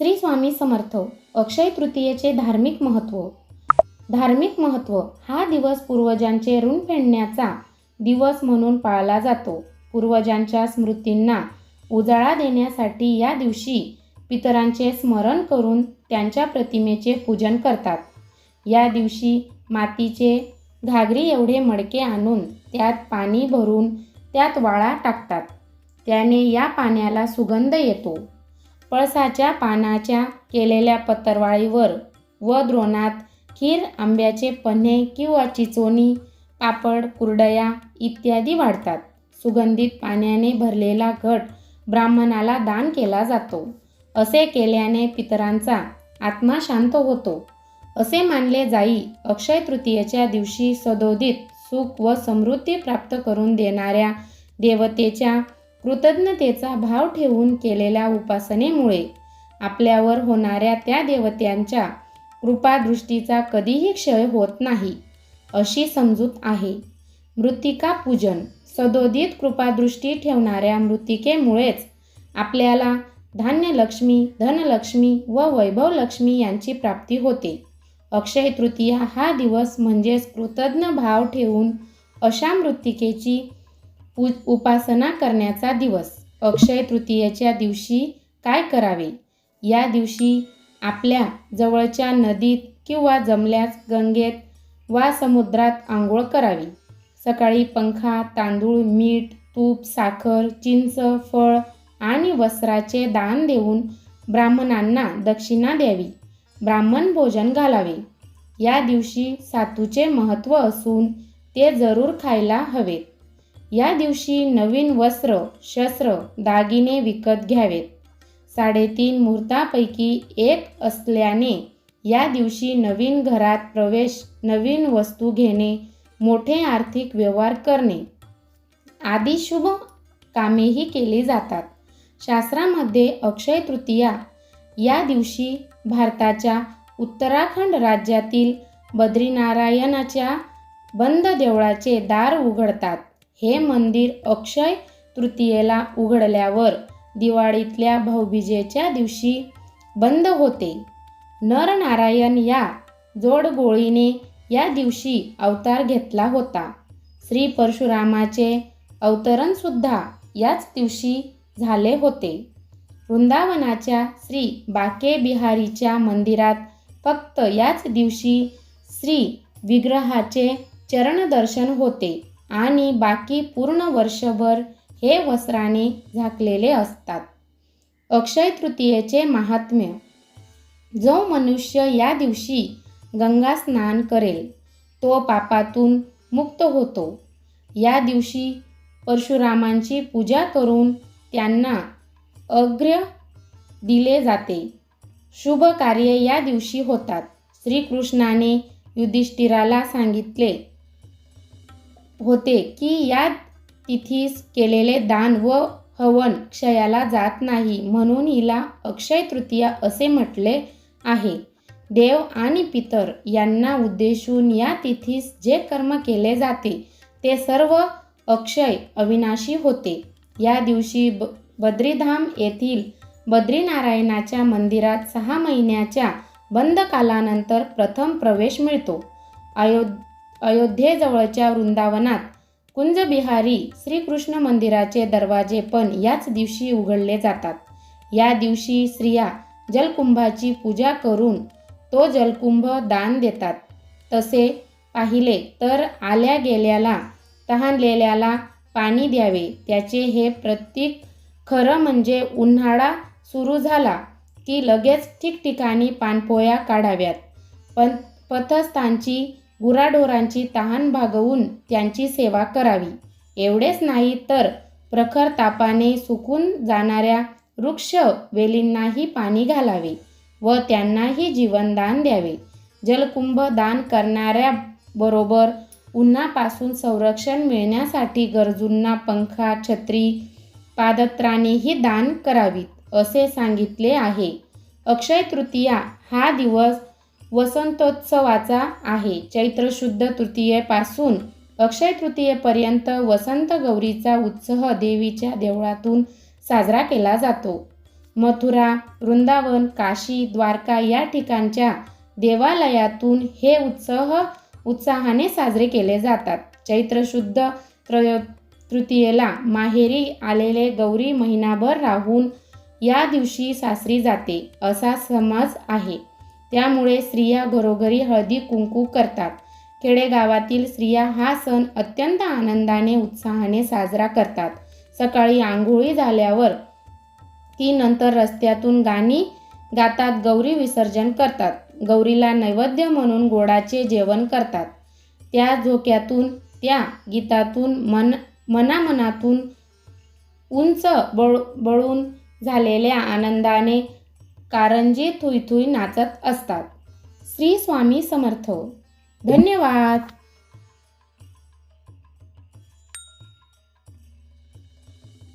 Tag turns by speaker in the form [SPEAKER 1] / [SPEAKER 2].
[SPEAKER 1] श्री स्वामी समर्थ अक्षय तृतीयेचे धार्मिक महत्त्व धार्मिक महत्त्व हा दिवस पूर्वजांचे ऋण फेडण्याचा दिवस म्हणून पाळला जातो. पूर्वजांच्या स्मृतींना उजाळा देण्यासाठी या दिवशी पितरांचे स्मरण करून त्यांच्या प्रतिमेचे पूजन करतात. या दिवशी मातीचे घागरी एवढे मडके आणून त्यात पाणी भरून त्यात वाळा टाकतात. त्याने या पाण्याला सुगंध येतो. पळसाच्या पानाच्या केलेल्या पत्रवाळीवर व द्रोणात खीर आंब्याचे पन्हे किंवा चिचोणी पापड कुरडया इत्यादी वाढतात. सुगंधित पाण्याने भरलेला घट ब्राह्मणाला दान केला जातो. असे केल्याने पितरांचा आत्मा शांत होतो. असे मानले जाई अक्षय तृतीयेच्या दिवशी सदोदित सुख व समृद्धी प्राप्त करून देणाऱ्या देवतेच्या कृतज्ञतेचा भाव ठेवून केलेल्या उपासनेमुळे आपल्यावर होणाऱ्या त्या देवत्यांच्या कृपादृष्टीचा कधीही क्षय होत नाही अशी समजूत आहे. मृत्तिका पूजन सदोदित कृपादृष्टी ठेवणाऱ्या मृत्तिकेमुळेच आपल्याला धान्यलक्ष्मी धनलक्ष्मी व वैभवलक्ष्मी यांची प्राप्ती होते. अक्षय तृतीया हा दिवस म्हणजेच कृतज्ञ भाव ठेवून अशा मृत्तिकेची पू उपासना करण्याचा दिवस. अक्षय तृतीयेच्या दिवशी काय करावे? या दिवशी आपल्या जवळच्या नदीत किंवा जमल्यास गंगेत वा समुद्रात आंघोळ करावी. सकाळी पंखा तांदूळ मीठ तूप साखर चिंच फळ आणि वस्त्राचे दान देऊन ब्राह्मणांना दक्षिणा द्यावी. ब्राह्मण भोजन घालावे. या दिवशी सातूचे महत्त्व असून ते जरूर खायला हवेत. या दिवशी नवीन वस्त्र शस्त्र दागिने विकत घ्यावेत. साडेतीन मुहूर्तापैकी एक असल्याने या दिवशी नवीन घरात प्रवेश नवीन वस्तू घेणे मोठे आर्थिक व्यवहार करणे. आदी शुभ कामेही केली जातात. शास्त्रामध्ये अक्षय तृतीया या दिवशी भारताच्या उत्तराखंड राज्यातील बद्रीनारायणाच्या बंद देवळाचे दार उघडतात. हे मंदिर अक्षय तृतीयेला उघडल्यावर दिवाळीतल्या भाऊबीजेच्या दिवशी बंद होते. नरनारायण या जोडगोळीने या दिवशी अवतार घेतला होता. श्री परशुरामाचे अवतरणसुद्धा याच दिवशी झाले होते. वृंदावनाच्या श्री बाके बिहारीच्या मंदिरात फक्त याच दिवशी श्री विग्रहाचे चरणदर्शन होते. आणि बाकी पूर्ण वर्षभर हे वस्त्राने झाकलेले असतात. अक्षय तृतीयेचे महात्म्य. जो मनुष्य या दिवशी गंगा स्नान करेल तो पापातून मुक्त होतो. या दिवशी परशुरामांची पूजा करून त्यांना अग्र्य दिले जाते. शुभ कार्य या दिवशी होतात. श्रीकृष्णाने युधिष्ठिराला सांगितले होते की या तिथीस केलेले दान व हवन क्षयाला जात नाही म्हणून हिला अक्षय तृतीया असे म्हटले आहे. देव आणि पितर यांना उद्देशून या तिथीस जे कर्म केले जाते ते सर्व अक्षय अविनाशी होते. या दिवशी ब बद्रीधाम येथील बद्रीनारायणाच्या मंदिरात सहा महिन्याच्या बंद कालानंतर प्रथम प्रवेश मिळतो. अयोध्या अयोध्येजवळच्या वृंदावनात कुंजबिहारी श्रीकृष्ण मंदिराचे दरवाजे पण याच दिवशी उघडले जातात. या दिवशी स्त्रिया जलकुंभाची पूजा करून तो जलकुंभ दान देतात. तसे पाहिले तर आल्या गेल्याला तहानलेल्याला पाणी द्यावे. त्याचे हे प्रतीक खरं म्हणजे उन्हाळा सुरू झाला की लगेच ठिकठिकाणी पानपोया काढाव्यात. पण पथस्थांची गुराढोरांची तहान भागवून त्यांची सेवा करावी. एवढेच नाही तर प्रखर तापाने सुकून जाणाऱ्या वृक्ष वेलींनाही पाणी घालावे व त्यांनाही जीवनदान द्यावे. जलकुंभ दान करणाऱ्याबरोबर उन्हापासून संरक्षण मिळण्यासाठी गरजूंना पंखा छत्री पादत्राणेही दान करावीत असे सांगितले आहे. अक्षय तृतीया हा दिवस वसंतोत्सवाचा आहे. चैत्र शुद्ध तृतीयेपासून अक्षय तृतीयेपर्यंत वसंत गौरीचा उत्सव देवीच्या देवळातून साजरा केला जातो. मथुरा वृंदावन काशी द्वारका या ठिकाणच्या देवालयातून हे उत्सव उत्साहाने साजरे केले जातात. चैत्र शुद्ध त्रयो तृतीयेला माहेरी आलेले गौरी महिनाभर राहून या दिवशी सासरी जाते असा समज आहे. त्यामुळे स्त्रिया घरोघरी हळदी कुंकू करतात. खेडेगावातील स्त्रिया हा सण अत्यंत आनंदाने उत्साहाने साजरा करतात. सकाळी आंघोळी झाल्यावर ती नंतर रस्त्यातून गाणी गातात गौरी विसर्जन करतात. गौरीला नैवेद्य म्हणून गोडाचे जेवण करतात. त्या झोक्यातून त्या गीतातून मन मनामनातून उंच बळ बळून झालेल्या आनंदाने कारंजे थुई थुई नाचत असतात. श्री स्वामी समर्थ. धन्यवाद.